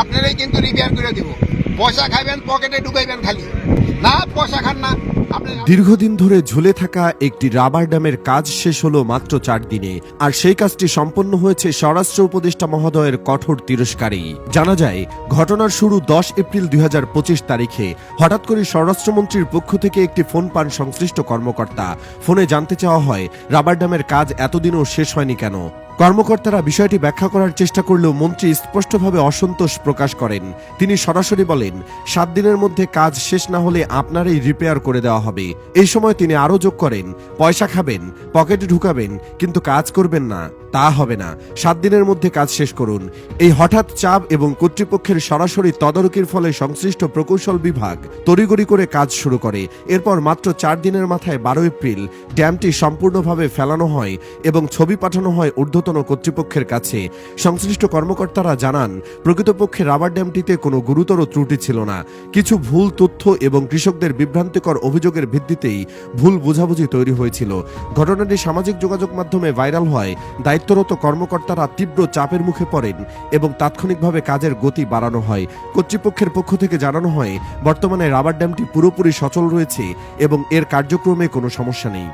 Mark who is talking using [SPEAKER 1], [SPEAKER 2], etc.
[SPEAKER 1] আপনারাই কিন্তু রিপেয়ার করে দিব। পয়সা খাইবেন পকেটে ঢুকাইবেন খালি। না, পয়সা খান না
[SPEAKER 2] দীর্ঘদিন ধরে ঝুলে থাকা একটি রাবার ড্যামের কাজ শেষ হলো মাত্র চার দিনে। আর সেই কাজটি সম্পন্ন হয়েছে স্বরাষ্ট্র উপদেষ্টা মহোদয়ের কঠোর তিরস্কারে। জানা যায়, ঘটনার শুরু দশ এপ্রিল দুই হাজার পঁচিশ তারিখে। হঠাৎ করে স্বরাষ্ট্রমন্ত্রীর পক্ষ থেকে একটি ফোন পান সংশ্লিষ্ট কর্মকর্তা। ফোনে জানতে চাওয়া হয়, রাবার ড্যামের কাজ এতদিনও শেষ হয়নি কেন? কর্মকর্তারা বিষয়টি ব্যাখ্যা করার চেষ্টা করলেও মন্ত্রী স্পষ্টভাবে অসন্তোষ প্রকাশ করেন। তিনি সরাসরি বলেন, সাত দিনের মধ্যে কাজ শেষ না হলে আপনারই রিপেয়ার করে দেওয়া হবে। এই সময় তিনি আরও যোগ করেন, পয়সা খাবেন, পকেটে ঢুকাবেন, কিন্তু কাজ করবেন না। তা হবে না। সাত দিনের মধ্যে কাজ শেষ করুন। এই হঠাৎ চাপ এবং কর্তৃপক্ষের সরাসরি তদারকির ফলে সংশ্লিষ্ট প্রকৌশল বিভাগ তড়িগড়ি করে কাজ শুরু করে। এরপর মাত্র চার দিনের মাথায় বারো এপ্রিল ড্যামটি সম্পূর্ণভাবে ফেলানো হয় এবং ছবি পাঠানো হয় ঊর্ধ্বতন কর্তৃপক্ষের কাছে। সংশ্লিষ্ট কর্মকর্তারা জানান, প্রকৃতপক্ষে রাবার ড্যামটিতে কোনো গুরুতর ত্রুটি ছিল না। কিছু ভুল তথ্য এবং কৃষকদের বিভ্রান্তিকর অভিযোগের ভিত্তিতেই ভুল বোঝাবুঝি তৈরি হয়েছিল। ঘটনাটি সামাজিক যোগাযোগ মাধ্যমে ভাইরাল হয়। দায়িত্বরত কর্মকর্তারা তীব্র চাপের মুখে পড়েন এবং তাৎক্ষণিকভাবে কাজের গতি বাড়ানো হয়। কর্তৃপক্ষের পক্ষ থেকে জানানো হয়, বর্তমানে রাবার ড্যামটি পুরোপুরি সচল রয়েছে এবং এর কার্যক্রমে কোনো সমস্যা নেই।